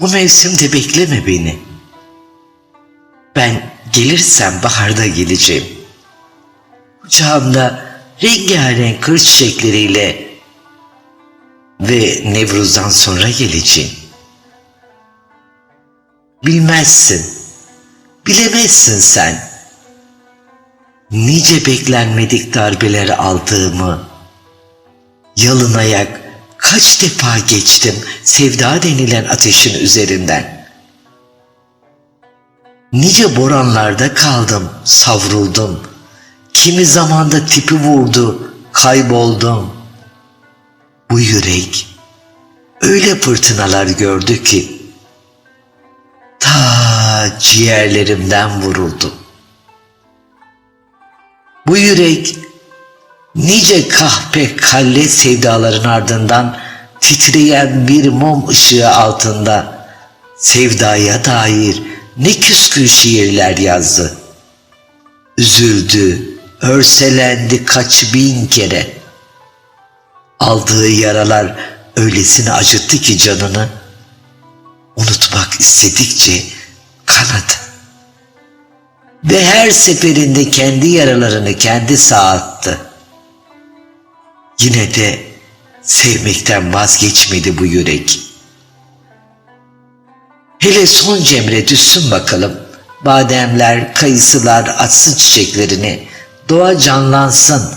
Bu mevsimde bekleme beni. Ben gelirsem baharda geleceğim. Kucağımda rengarenk kır çiçekleriyle ve Nevruz'dan sonra geleceğim. Bilmezsin, bilemezsin sen. Nice beklenmedik darbeleri aldığımı, yalın ayak kaç defa geçtim sevda denilen ateşin üzerinden. Nice boranlarda kaldım, savruldum. Kimi zamanda tipi vurdu, kayboldum. Bu yürek öyle fırtınalar gördü ki ta ciğerlerimden vuruldu. Bu yürek nice kahpe kalle sevdaların ardından titreyen bir mum ışığı altında sevdaya dair ne küskün şiirler yazdı. Üzüldü, örselendi kaç bin kere. Aldığı yaralar öylesine acıttı ki canını, unutmak istedikçe kanadı. Ve her seferinde kendi yaralarını kendi sağattı. Yine de sevmekten vazgeçmedi bu yürek. Hele son cemre düşsün bakalım. Bademler, kayısılar atsın çiçeklerini. Doğa canlansın.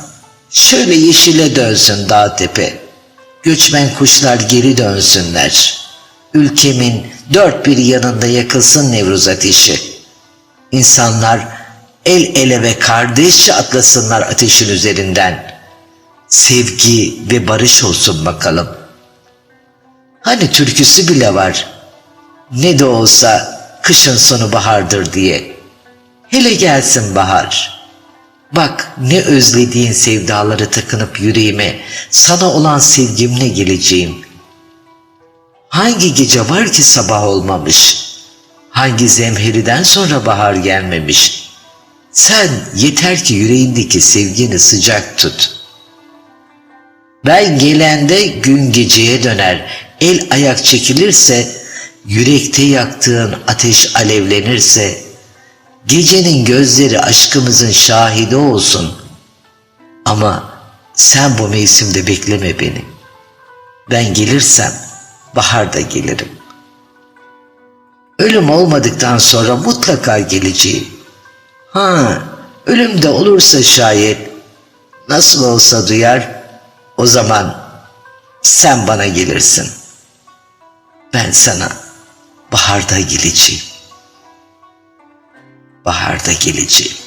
Şöyle yeşile dönsün dağ tepe. Göçmen kuşlar geri dönsünler. Ülkemin dört bir yanında yakılsın Nevruz ateşi. İnsanlar el ele ve kardeşçe atlasınlar ateşin üzerinden. Sevgi ve barış olsun bakalım. Hani türküsü bile var. Ne de olsa kışın sonu bahardır diye. Hele gelsin bahar. Bak ne özlediğin sevdaları takınıp yüreğime, sana olan sevgimle geleceğim. Hangi gece var ki sabah olmamış? Hangi zemheriden sonra bahar gelmemiş? Sen yeter ki yüreğindeki sevgini sıcak tut. Ben gelende gün geceye döner, el ayak çekilirse, yürekte yaktığın ateş alevlenirse, gecenin gözleri aşkımızın şahidi olsun. Ama sen bu mevsimde bekleme beni. Ben gelirsem baharda gelirim. Ölüm olmadıktan sonra mutlaka geleceğim. Ha, ölüm de olursa şayet nasıl olsa duyar, o zaman sen bana gelirsin. Ben sana baharda geleceğim. Baharda geleceğim.